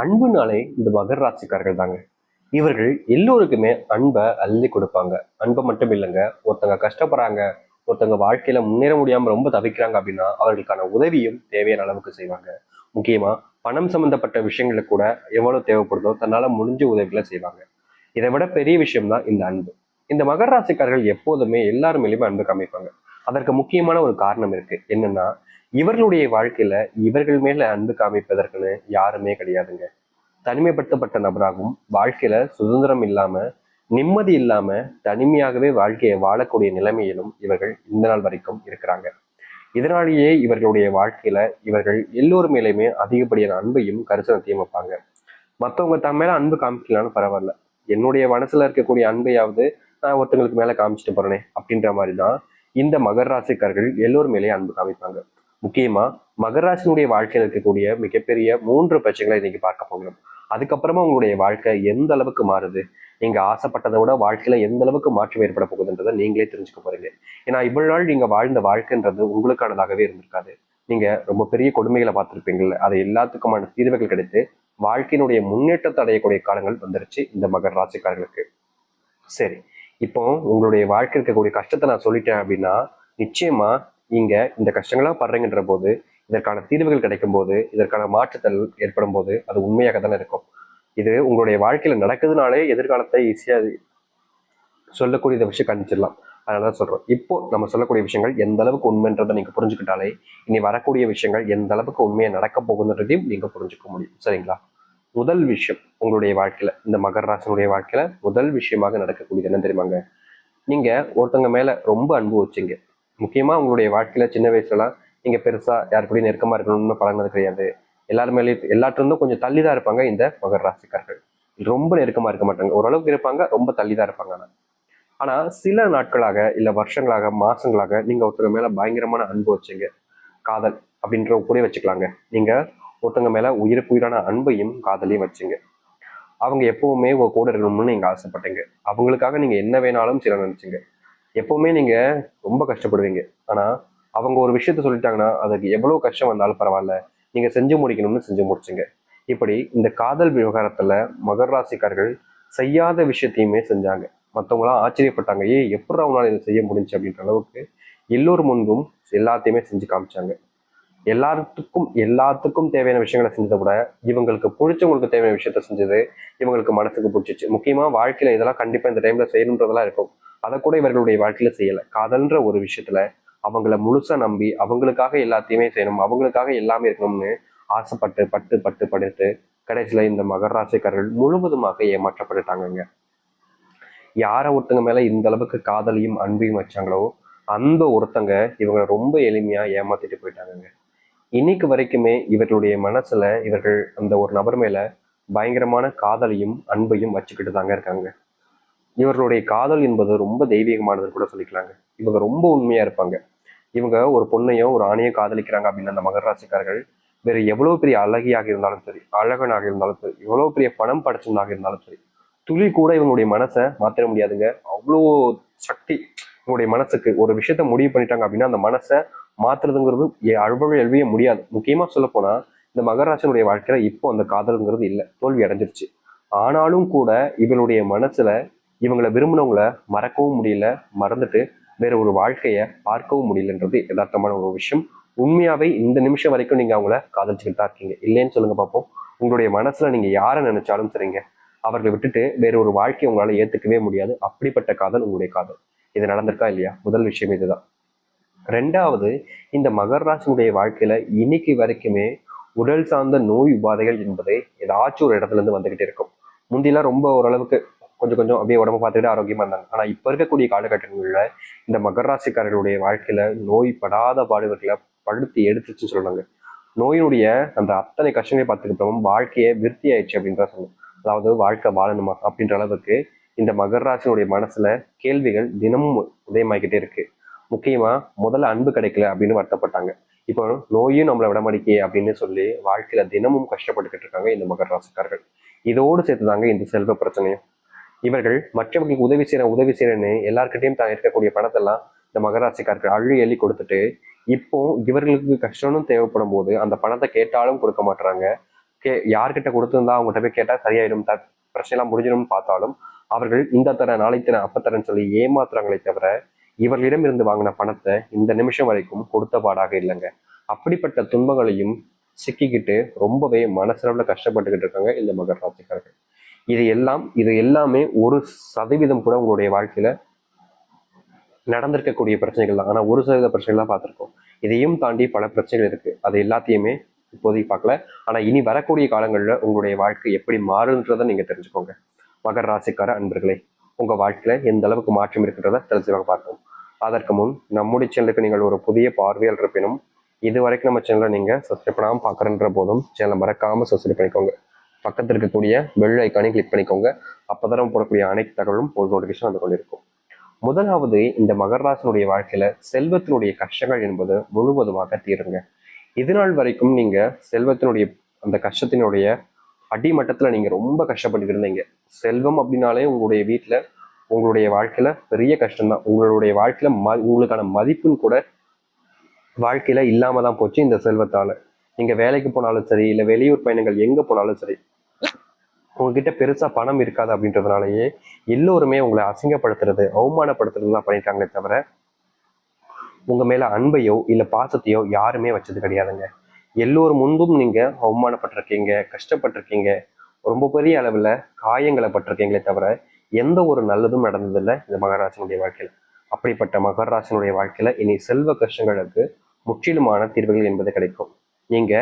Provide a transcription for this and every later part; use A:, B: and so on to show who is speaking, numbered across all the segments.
A: அன்புனாலே இந்த மகர் ராசிக்காரர்கள் தாங்க இவர்கள் எல்லோருக்குமே அன்பை அள்ளி கொடுப்பாங்க. அன்பை மட்டும் இல்லைங்க ஒருத்தங்க கஷ்டப்படுறாங்க ஒருத்தங்க வாழ்க்கையில முன்னேற முடியாம ரொம்ப தவிக்கிறாங்க அப்படின்னா அவர்களுக்கான உதவியும் தேவையான அளவுக்கு செய்வாங்க. முக்கியமா பணம் சம்பந்தப்பட்ட விஷயங்களுக்கு கூட எவ்வளவு தேவைப்படுதோ தன்னால முடிஞ்ச உதவிகளை செய்வாங்க. இதை விட பெரிய விஷயம் தான் இந்த அன்பு. இந்த மகர ராசிக்காரர்கள் எப்போதுமே எல்லாருமேலயுமே அன்பு காமிப்பாங்க. அதற்கு முக்கியமான ஒரு காரணம் இருக்கு. என்னன்னா இவர்களுடைய வாழ்க்கையில இவர்கள் மேல அன்பு காமிப்பதற்குன்னு யாருமே கிடையாதுங்க. தனிமைப்படுத்தப்பட்ட நபராகவும் வாழ்க்கையில சுதந்திரம் இல்லாம நிம்மதி இல்லாம தனிமையாகவே வாழ்க்கையை வாழக்கூடிய நிலைமையிலும் இவர்கள் இந்த நாள் வரைக்கும் இருக்கிறாங்க. இதனாலேயே இவர்களுடைய வாழ்க்கையில இவர்கள் எல்லோர் மேலேயுமே அதிகப்படியான அன்பையும் கரிசனத்தையும் வைப்பாங்க. மற்றவங்க தம் மேல அன்பு காமிக்கலாம்னு பரவாயில்ல. என்னுடைய மனசுல இருக்கக்கூடிய அன்பையாவது நான் ஒருத்தங்களுக்கு மேல காமிச்சிட்டு போறேனே அப்படின்ற மாதிரி தான் இந்த மகர் ராசிக்காரர்கள் எல்லோரும் மேலேயே அன்பு காமிப்பாங்க. முக்கியமா மகராசினுடைய வாழ்க்கையில் இருக்கக்கூடிய மிகப்பெரிய மூன்று பிரச்சனைகளை இன்னைக்கு பார்க்க போகிறோம். அதுக்கப்புறமா உங்களுடைய வாழ்க்கை எந்த அளவுக்கு மாறுது? நீங்க ஆசைப்பட்டதை விட வாழ்க்கையில எந்த அளவுக்கு மாற்றம் ஏற்பட போகுதுன்றதை நீங்களே தெரிஞ்சுக்க போறீங்க. ஏன்னா இவ்வளவு நாள் நீங்க வாழ்ந்த வாழ்க்கைன்றது உங்களுக்கானதாகவே இருந்திருக்காது. நீங்க ரொம்ப பெரிய கொடுமைகளை பார்த்துருப்பீங்கல்ல அது எல்லாத்துக்குமான தீர்வுகள் கிடைத்து வாழ்க்கையினுடைய முன்னேற்றத்தை அடையக்கூடிய காலங்கள் வந்துருச்சு இந்த மகர ராசிக்காரர்களுக்கு. சரி இப்போ உங்களுடைய வாழ்க்கை இருக்கக்கூடிய கஷ்டத்தை நான் சொல்லிட்டேன் அப்படின்னா நிச்சயமா நீங்கள் இந்த கஷ்டங்களாக படுறீங்கன்ற போது இதற்கான தீர்வுகள் கிடைக்கும் போது இதற்கான மாற்றுதல் ஏற்படும் போது அது உண்மையாக தானே இருக்கும். இது உங்களுடைய வாழ்க்கையில் நடக்குதுனாலே எதிர்காலத்தை ஈஸியாக சொல்லக்கூடிய விஷயம் கணிச்சிடலாம் அதனால சொல்கிறோம் இப்போ நம்ம சொல்லக்கூடிய விஷயங்கள் எந்த அளவுக்கு உண்மைன்றதை நீங்கள் புரிஞ்சுக்கிட்டாலே இனி வரக்கூடிய விஷயங்கள் எந்த அளவுக்கு உண்மையாக நடக்க போகுதுன்றதையும் நீங்கள் புரிஞ்சுக்க முடியும். சரிங்களா? முதல் விஷயம் உங்களுடைய வாழ்க்கையில் இந்த மகர ராசனுடைய வாழ்க்கையில் முதல் விஷயமாக நடக்கக்கூடியது என்ன தெரியுமாங்க? நீங்கள் ஒருத்தவங்க மேலே ரொம்ப அன்பு வச்சிங்க. முக்கியமாக உங்களுடைய வாழ்க்கையில் சின்ன வயசுலலாம் நீங்கள் பெருசாக யார் கூடயும் நெருக்கமாக இருக்கணும்னு பழகினது கிடையாது. எல்லாருமே எல்லாத்திலிருந்தும் கொஞ்சம் தள்ளி தான் இருப்பாங்க இந்த மகர ராசிக்காரர்கள். ரொம்ப நெருக்கமாக இருக்க மாட்டாங்க. ஓரளவுக்கு இருப்பாங்க ரொம்ப தள்ளி தான் இருப்பாங்க ஆனால் ஆனால் சில நாட்களாக இல்லை வருஷங்களாக மாதங்களாக நீங்கள் ஒருத்தங்க மேலே பயங்கரமான அன்பு வச்சுங்க. காதல் அப்படின்ற கூட வச்சுக்கலாங்க. நீங்கள் ஒருத்தங்க மேலே உயிருக்கு உயிரான அன்பையும் காதலையும் வச்சுங்க. அவங்க எப்பவுமே உங்கள் கூட இருக்கணும்னு நீங்கள் ஆசைப்பட்டீங்க. அவங்களுக்காக நீங்கள் என்ன வேணாலும் சில நினச்சிங்க. எப்பவுமே நீங்க ரொம்ப கஷ்டப்படுவீங்க. ஆனா அவங்க ஒரு விஷயத்த சொல்லிட்டாங்கன்னா அதுக்கு எவ்வளவு கஷ்டம் வந்தாலும் பரவாயில்ல. நீங்க செஞ்சு முடிக்கணும்னு செஞ்சு முடிச்சுங்க இப்படி இந்த காதல் விவகாரத்துல மகர் ராசிக்காரர்கள் செய்யாத விஷயத்தையுமே செஞ்சாங்க. மற்றவங்களாம் ஆச்சரியப்பட்டாங்க ஏ எப்படி அவங்களால இதை செய்ய முடிஞ்சு? அப்படின்ற அளவுக்கு எல்லோர் முன்பும் எல்லாத்தையுமே செஞ்சு காமிச்சாங்க. எல்லாத்துக்கும் எல்லாத்துக்கும் தேவையான விஷயங்களை செஞ்சதை விட இவங்களுக்கு பிடிச்சவங்களுக்கு தேவையான விஷயத்த செஞ்சது இவங்களுக்கு மனசுக்கு பிடிச்சிச்சு. முக்கியமாக வாழ்க்கையில் இதெல்லாம் கண்டிப்பாக இந்த டைமில் செய்யணுன்றதெல்லாம் இருக்கும். அதை கூட இவர்களுடைய வாழ்க்கையில செய்யல. காதல்ன்ற ஒரு விஷயத்துல அவங்கள முழுசா நம்பி அவங்களுக்காக எல்லாத்தையுமே செய்யணும் அவங்களுக்காக எல்லாமே இருக்கணும்னு ஆசைப்பட்டு பட்டு பட்டு படுத்து கடைசியில இந்த மகராசிக்காரர்கள் முழுவதுமாக ஏமாற்றப்பட்டுட்டாங்கங்க. யாரை ஒருத்தங்க மேல இந்த அளவுக்கு காதலையும் அன்பையும் வச்சாங்களோ அந்த ஒருத்தங்க இவங்களை ரொம்ப எளிமையா ஏமாத்திட்டு போயிட்டாங்கங்க. இன்னைக்கு வரைக்குமே இவர்களுடைய மனசுல இவர்கள் அந்த ஒரு நபர் மேல பயங்கரமான காதலையும் அன்பையும் வச்சுக்கிட்டு தாங்க இருக்காங்க. இவர்களுடைய காதல் என்பது ரொம்ப தெய்வீகமானதுன்னு கூட சொல்லிக்கலாங்க. இவங்க ரொம்ப உண்மையா இருப்பாங்க. இவங்க ஒரு பொண்ணையோ ஒரு ஆணையோ காதலிக்கிறாங்க அப்படின்னு அந்த மகர ராசிக்காரர்கள் வேற எவ்வளவு பெரிய அழகியாக இருந்தாலும் சரி அழகனாக இருந்தாலும் சரி எவ்வளவு பெரிய பணம் படைச்சவனாக இருந்தாலும் சரி துளி கூட இவங்களுடைய மனசை மாத்திர முடியாதுங்க. அவ்வளோ சக்தி இவங்களுடைய மனசுக்கு ஒரு விஷயத்த முடிவு பண்ணிட்டாங்க அப்படின்னா அந்த மனசை மாத்துறதுங்கிறது அழுவழு எழுவிய முடியாது. முக்கியமா சொல்ல போனா இந்த மகராசனுடைய வாழ்க்கையில இப்போ அந்த காதல்ங்கிறது இல்லை தோல்வி அடைஞ்சிருச்சு. ஆனாலும் கூட இவனுடைய மனசுல இவங்களை விரும்பினவங்கள மறக்கவும் முடியல மறந்துட்டு வேற ஒரு வாழ்க்கையை பார்க்கவும் முடியலன்றது யதார்த்தமான ஒரு விஷயம். உண்மையாவே இந்த நிமிஷம் வரைக்கும் நீங்க அவங்கள காதலிச்சுக்கிட்டு தான் இருக்கீங்க. இல்லைன்னு சொல்லுங்க பார்ப்போம் உங்களுடைய மனசுல நீங்க யாரை நினைச்சாலும் சரிங்க. அவர்களை விட்டுட்டு வேற ஒரு வாழ்க்கையை உங்களால ஏத்துக்கவே முடியாது. அப்படிப்பட்ட காதல் உங்களுடைய காதல். இது நடந்திருக்கா இல்லையா? முதல் விஷயம் இதுதான். ரெண்டாவது இந்த மகர ராசினுடைய வாழ்க்கையில இன்னைக்கு வரைக்குமே உடல் சார்ந்த நோய் உபாதைகள் என்பது ஏதாச்சும் ஒரு இடத்துல இருந்து வந்துகிட்டே இருக்கும். முந்திலாம் ரொம்ப ஓரளவுக்கு கொஞ்சம் கொஞ்சம் அப்படியே உடம்பு பார்த்துக்கிட்டு ஆரோக்கியமாக இருந்தாங்க. ஆனால் இப்போ இருக்கக்கூடிய காலகட்டங்களில் இந்த மகர ராசிக்காரர்களுடைய வாழ்க்கையில் நோய் படாத பாடுகளை படுத்து எடுத்துச்சுன்னு சொல்கிறாங்க நோயினுடைய அந்த அத்தனை கஷ்டங்களை பார்த்துக்கிட்டோம் வாழ்க்கையை விருத்தி ஆயிடுச்சு அப்படின்றத சொல்லணும். அதாவது வாழ்க்கை வாழணுமா அப்படின்ற அளவுக்கு இந்த மகர ராசினுடைய மனசில் கேள்விகள் தினமும் உதயமாகிக்கிட்டே இருக்குது முக்கியமாக முதல்ல அன்பு கிடைக்கல அப்படின்னு வருத்தப்பட்டாங்க. இப்போ நோயும் நம்மளை விடமாடிக்கே அப்படின்னு சொல்லி வாழ்க்கையில தினமும் கஷ்டப்பட்டுக்கிட்டு இருக்காங்க இந்த மகர ராசிக்காரர்கள். இதோடு சேர்த்துதாங்க இந்த செல்வ பிரச்சனையும். இவர்கள் மற்றவர்களுக்கு உதவி செய்யற உதவி செய்யறேன்னு எல்லாருக்கிட்டையும் தான் இருக்கக்கூடிய பணத்தெல்லாம் இந்த மகராசிக்காரர்கள் அள்ளி அள்ளி கொடுத்துட்டு இப்போ இவர்களுக்கு கஷ்டம்னு தேவைப்படும் போது அந்த பணத்தை கேட்டாலும் கொடுக்க மாட்டுறாங்க கே யார்கிட்ட கொடுத்துருந்தா அவங்ககிட்ட போய் கேட்டா சரியாயிடும் த பிரச்சனைலாம் முடிஞ்சிடும்னு பார்த்தாலும் அவர்கள் இந்த தர நாளை தர அப்பத்தரன்னு சொல்லி ஏமாத்துறாங்களே தவிர இவர்களிடம் இருந்து வாங்கின பணத்தை இந்த நிமிஷம் வரைக்கும் கொடுத்த பாடாக இல்லைங்க. அப்படிப்பட்ட துன்பங்களையும் சிக்கிக்கிட்டு ரொம்பவே மனசளவில் கஷ்டப்பட்டுக்கிட்டு இருக்காங்க இந்த மகர் ராசிக்காரர்கள் இது எல்லாம் இது எல்லாமே ஒரு சதவீதம் கூட உங்களுடைய வாழ்க்கையில நடந்திருக்கக்கூடிய பிரச்சனைகள் தான். ஆனால் ஒரு சதவீத பிரச்சனைகள் தான் பார்த்துருக்கோம். இதையும் தாண்டி பல பிரச்சனைகள் இருக்கு. அது எல்லாத்தையுமே இப்போதைக்கு பார்க்கல. ஆனா இனி வரக்கூடிய காலங்களில் உங்களுடைய வாழ்க்கை எப்படி மாறுன்றதை நீங்க தெரிஞ்சுக்கோங்க. மகர ராசிக்கார அன்பர்களே உங்க வாழ்க்கையில எந்த அளவுக்கு மாற்றம் இருக்கின்றத தெரிஞ்சுவாங்க பார்ப்போம். அதற்கு முன் நம்முடைய சேனலுக்கு நீங்கள் ஒரு புதிய பார்வையாளர் இருப்பினும் இது வரைக்கும் நம்ம சேனலை நீங்க சப்ஸ்கிரைப் பண்ணாமல் பார்க்குறன்ற போதும் சேனலை மறக்காம சப்ஸ்கிரைப் பண்ணிக்கோங்க. பக்கத்தில் இருக்கக்கூடிய பெல் ஐக்கானை கிளிக் பண்ணிக்கோங்க. அப்பதான் நம்ம போடக்கூடிய அனைத்து தகவலும் ஒரு நோட்டிஃபிகேஷன் வந்து கொண்டிருக்கும். முதலாவது இந்த மகராசனுடைய வாழ்க்கையில செல்வத்தினுடைய கஷ்டங்கள் என்பது முழுவதுமாக தீருங்க. இது நாள் வரைக்கும் நீங்க செல்வத்தினுடைய அந்த கஷ்டத்தினுடைய அடிமட்டத்துல நீங்க ரொம்ப கஷ்டப்பட்டு இருந்தீங்க. செல்வம் அப்படின்னாலே உங்களுடைய வீட்டுல உங்களுடைய வாழ்க்கையில பெரிய கஷ்டம்தான். உங்களுடைய வாழ்க்கையில ம உங்களுக்கான மதிப்புன்னு கூட வாழ்க்கையில இல்லாம தான் போச்சு இந்த செல்வத்தால. நீங்க வேலைக்கு போனாலும் சரி இல்ல வெளியூர் பயணங்கள் எங்க போனாலும் சரி உங்ககிட்ட பெருசா பணம் இருக்காது அப்படின்றதுனாலயே எல்லோருமே உங்களை அசிங்கப்படுத்துறது அவமானப்படுத்துறது தான் பண்ணிட்டாங்களே தவிர உங்க மேல அன்பையோ இல்ல பாசத்தையோ யாருமே வச்சது கிடையாதுங்க. எல்லோர் முன்பும் நீங்க அவமானப்பட்டிருக்கீங்க கஷ்டப்பட்டிருக்கீங்க ரொம்ப பெரிய அளவுல காயங்களை பட்டிருக்கீங்களே தவிர எந்த ஒரு நல்லதும் நடந்ததில்லை இந்த மகராசனுடைய வாழ்க்கையில. அப்படிப்பட்ட மகராசனுடைய வாழ்க்கையில இனி செல்வ கஷ்டங்களுக்கு முற்றிலுமான தீர்வுகள் என்பது கிடைக்கும். நீங்க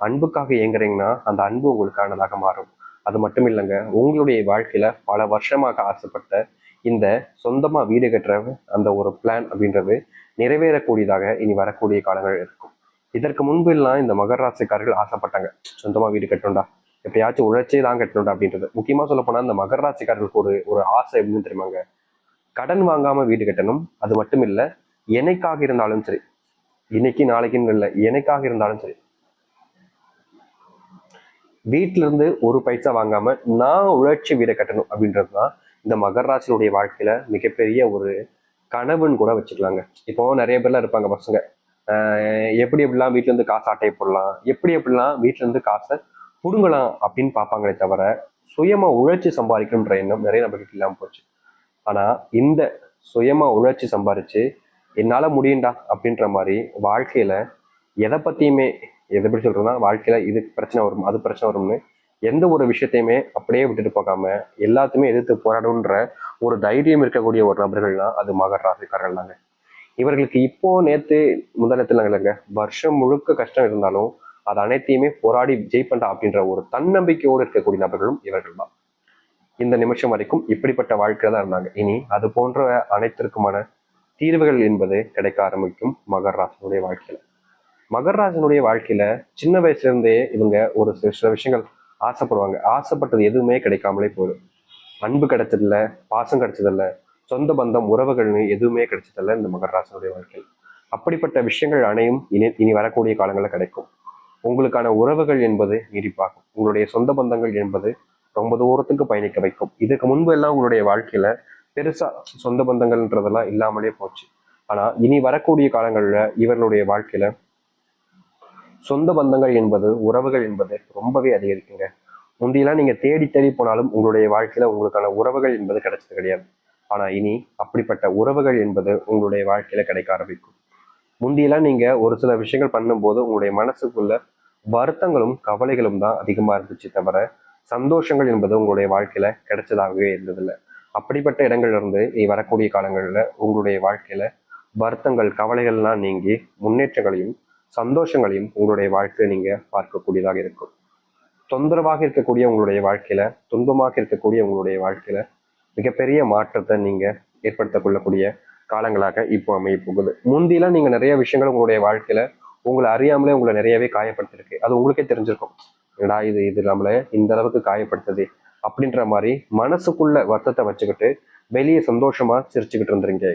A: அன்புக்காக இயங்குறீங்கன்னா அந்த அன்பு உங்களுக்கானதாக மாறும். அது மட்டும் இல்லைங்க உங்களுடைய வாழ்க்கையில பல வருஷமாக ஆசைப்பட்ட இந்த சொந்தமா வீடு கட்டுற அந்த ஒரு பிளான் அப்படின்றது நிறைவேறக்கூடியதாக இனி வரக்கூடிய காலங்கள் இருக்கும். இதற்கு முன்பு எல்லாம் இந்த மகர ராசிக்காரர்கள் ஆசைப்பட்டாங்க சொந்தமா வீடு கட்டணும்டா எப்படியாச்சும் உழைச்சே தான் கட்டணும்டா அப்படின்றது. முக்கியமா சொல்ல போனா இந்த மகர ராசிக்காரர்களுக்கு ஒரு ஒரு ஆசை எப்படின்னு தெரியுமாங்க? கடன் வாங்காம வீடு கட்டணும் அது மட்டும் இல்ல என்னைக்காக இருந்தாலும் சரி இன்னைக்கு நாளைக்குன்னு இல்லை எனக்காக இருந்தாலும் சரி வீட்டிலேருந்து ஒரு பைசா வாங்காமல் நான் உழைச்சி வீடை கட்டணும் அப்படின்றது தான் இந்த மகர வாழ்க்கையில் மிகப்பெரிய ஒரு கனவுன்னு கூட வச்சுக்கலாங்க. இப்போ நிறைய பேர்லாம் இருப்பாங்க பசங்க. எப்படி எப்படிலாம் வீட்டிலேருந்து காசு அட்டையை போடலாம் எப்படி எப்படிலாம் வீட்டிலேருந்து காசை பிடுங்கலாம் அப்படின்னு பார்ப்பாங்களே தவிர சுயமாக உழைச்சி சம்பாதிக்கணுன்ற எண்ணம் நிறைய நபர்களுக்கு இல்லாமல் போச்சு. ஆனால் இந்த சுயமாக உழைச்சி சம்பாரித்து என்னால் முடியும்டா அப்படின்ற மாதிரி வாழ்க்கையில் எதை பற்றியுமே எதை எப்படி சொல்றதுன்னா வாழ்க்கையில இது பிரச்சனை வரும் அது பிரச்சனை வரும்னு எந்த ஒரு விஷயத்தையுமே அப்படியே விட்டுட்டு போகாம எல்லாத்தையுமே எதிர்த்து போராடும்ன்ற ஒரு தைரியம் இருக்கக்கூடிய ஒரு நபர்கள்னா அது மகர் ராசிக்காரர்கள் தாங்க. இவர்களுக்கு இப்போ நேத்து முதலத்துல இல்லைங்க வருஷம் முழுக்க கஷ்டம் இருந்தாலும் அது அனைத்தையுமே போராடி ஜெயிப்பண்டா அப்படின்ற ஒரு தன்னம்பிக்கையோடு இருக்கக்கூடிய நபர்களும் இவர்கள் தான். இந்த நிமிஷம் வரைக்கும் இப்படிப்பட்ட வாழ்க்கையில தான் இருந்தாங்க. இனி அது போன்ற அனைத்திற்குமான தீர்வுகள் என்பது கிடைக்க ஆரம்பிக்கும் மகர் ராசினுடைய வாழ்க்கையில. மகராஜனுடைய வாழ்க்கையில சின்ன வயசுல இருந்தே இவங்க ஒரு சில சில விஷயங்கள் ஆசைப்படுவாங்க. ஆசைப்பட்டது எதுவுமே கிடைக்காமலே போதும் அன்பு கிடைச்சதில்ல பாசம் கிடைச்சதில்ல சொந்த பந்தம் உறவுகள்னு எதுவுமே கிடைச்சதில்ல இந்த மகராசனுடைய வாழ்க்கையில். அப்படிப்பட்ட விஷயங்கள் அனையும் இனி இனி வரக்கூடிய காலங்களில் கிடைக்கும். உங்களுக்கான உறவுகள் என்பது நீடிப்பாகும். உங்களுடைய சொந்த பந்தங்கள் என்பது ரொம்ப தூரத்துக்கு பயணிக்க வைக்கும். இதுக்கு முன்பு எல்லாம் உங்களுடைய வாழ்க்கையில பெருசா சொந்த பந்தங்கள்ன்றதெல்லாம் இல்லாமலே போச்சு. ஆனா இனி வரக்கூடிய காலங்களில் இவர்களுடைய வாழ்க்கையில சொந்த பந்தங்கள் என்பது உறவுகள் என்பது ரொம்பவே அதிகரிக்குங்க. முந்தையெல்லாம் நீங்க தேடி தேடி போனாலும் உங்களுடைய வாழ்க்கையில உங்களுக்கான உறவுகள் என்பது கிடைச்சது கிடையாது. ஆனா இனி அப்படிப்பட்ட உறவுகள் என்பது உங்களுடைய வாழ்க்கையில கிடைக்க ஆரம்பிக்கும். முந்தியெல்லாம் நீங்க ஒரு சில விஷயங்கள் பண்ணும்போது உங்களுடைய மனசுக்குள்ள வருத்தங்களும் கவலைகளும் தான் அதிகமா இருந்துச்சு தவிர சந்தோஷங்கள் என்பது உங்களுடைய வாழ்க்கையில கிடைச்சதாகவே இருந்ததில்லை. அப்படிப்பட்ட இடங்கள்ல இருந்து இனி வரக்கூடிய காலங்களில் உங்களுடைய வாழ்க்கையில வருத்தங்கள் கவலைகள்லாம் நீங்கி முன்னேற்றங்களையும் சந்தோஷங்களையும் உங்களுடைய வாழ்க்கையில் நீங்கள் பார்க்கக்கூடியதாக இருக்கும். தொந்தரவாக இருக்கக்கூடிய உங்களுடைய வாழ்க்கையில் துன்பமாக இருக்கக்கூடிய உங்களுடைய வாழ்க்கையில் மிகப்பெரிய மாற்றத்தை நீங்கள் ஏற்படுத்தக்கொள்ளக்கூடிய காலங்களாக இப்போ அமைய போகுது. முந்தியெல்லாம் நீங்கள் நிறைய விஷயங்கள் உங்களுடைய வாழ்க்கையில் உங்களை அறியாமலே உங்களை நிறையவே காயப்படுத்திருக்கு. அது உங்களுக்கே தெரிஞ்சிருக்கும். என்னடா இது? இது நம்மள இந்த அளவுக்கு காயப்படுத்துது அப்படின்ற மாதிரி மனசுக்குள்ள வருத்தத்தை வச்சுக்கிட்டு வெளியே சந்தோஷமா சிரிச்சுக்கிட்டு இருந்துருங்க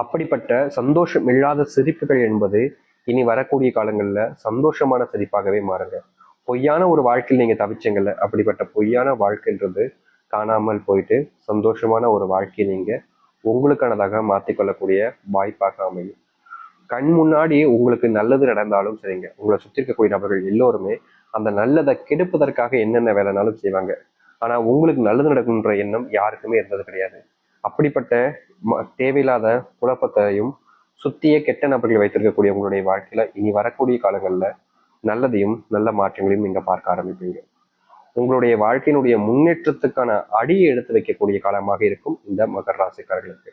A: அப்படிப்பட்ட சந்தோஷம் இல்லாத சிரிப்புகள் என்பது இனி வரக்கூடிய காலங்களில் சந்தோஷமான சிரிப்பாகவே மாறுங்க. பொய்யான ஒரு வாழ்க்கையில் நீங்கள் தவிச்சிங்கல்ல அப்படிப்பட்ட பொய்யான வாழ்க்கைன்றது காணாமல் போயிட்டு சந்தோஷமான ஒரு வாழ்க்கையை நீங்கள் உங்களுக்கானதாக மாற்றிக்கொள்ளக்கூடிய வாய்ப்பாக அமையும். கண் முன்னாடி உங்களுக்கு நல்லது நடந்தாலும் சரிங்க. உங்களை சுற்றி இருக்கக்கூடிய நபர்கள் எல்லோருமே அந்த நல்லதை கெடுப்பதற்காக என்னென்ன வேலைனாலும் செய்வாங்க. ஆனால் உங்களுக்கு நல்லது நடக்கணுன்ற எண்ணம் யாருக்குமே இருந்தது கிடையாது. அப்படிப்பட்ட ம- தேவையில்லாத குழப்பத்தையும் சுத்திய கெட்ட நபர்கள் வைத்திருக்கக்கூடிய உங்களுடைய வாழ்க்கையில இனி வரக்கூடிய காலங்கள்ல நல்லதையும் நல்ல மாற்றங்களையும் நீங்க பார்க்க ஆரம்பிப்பீங்க. உங்களுடைய வாழ்க்கையினுடைய முன்னேற்றத்துக்கான அடியை எடுத்து வைக்கக்கூடிய காலமாக இருக்கும் இந்த மகர ராசிக்காரர்களுக்கு.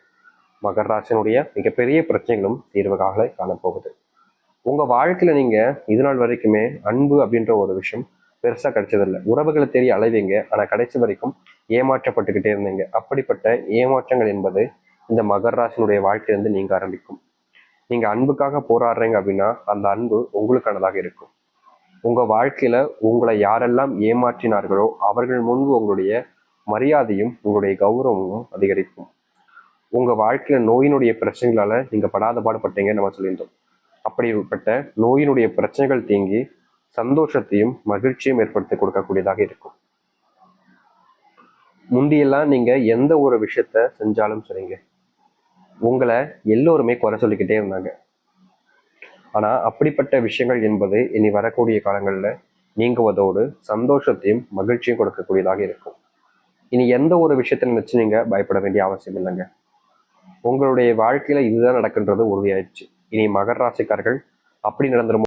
A: மகர ராசினுடைய மிகப்பெரிய பிரச்சனைகளும் தீர்வுகாக காணப்போகுது. உங்க வாழ்க்கையில நீங்க இது நாள் வரைக்குமே அன்பு அப்படின்ற ஒரு விஷயம் பெருசாக கிடைச்சதில்லை. உறவுகளை தேடி அலைவீங்க. ஆனால் கடைசி வரைக்கும் ஏமாற்றப்பட்டுக்கிட்டே இருந்தீங்க. அப்படிப்பட்ட ஏமாற்றங்கள் என்பது இந்த மகர் ராசினுடைய வாழ்க்கையிலிருந்து நீங்க ஆரம்பிக்கும். நீங்கள் அன்புக்காக போராடுறீங்க அப்படின்னா அந்த அன்பு உங்களுக்கானதாக இருக்கும். உங்கள் வாழ்க்கையில் உங்களை யாரெல்லாம் ஏமாற்றினார்களோ அவர்கள் முன்பு உங்களுடைய மரியாதையும் உங்களுடைய கௌரவமும் அதிகரிக்கும். உங்கள் வாழ்க்கையில் நோயினுடைய பிரச்சனைகளால் நீங்கள் படாத பாடுபட்டீங்கன்னு நம்ம சொல்லியிருந்தோம். அப்படிப்பட்ட நோயினுடைய பிரச்சனைகள் தீங்கி சந்தோஷத்தையும் மகிழ்ச்சியும் ஏற்படுத்தி கொடுக்கக்கூடியதாக இருக்கும். முந்தியெல்லாம் நீங்க எந்த ஒரு விஷயத்த செஞ்சாலும் சரிங்க. உங்களை எல்லோருமே குறை சொல்லிக்கிட்டே இருந்தாங்க. ஆனா அப்படிப்பட்ட விஷயங்கள் என்பது இனி வரக்கூடிய காலங்கள்ல நீங்குவதோடு சந்தோஷத்தையும் மகிழ்ச்சியும் கொடுக்கக்கூடியதாக இருக்கும். இனி எந்த ஒரு விஷயத்தை நினைச்சு நீங்க பயப்பட வேண்டிய அவசியம் இல்லைங்க. உங்களுடைய வாழ்க்கையில இதுதான் நடக்கின்றது உறுதியாயிடுச்சு. இனி மகர ராசிக்காரர்கள் அப்படி நடந்துரும்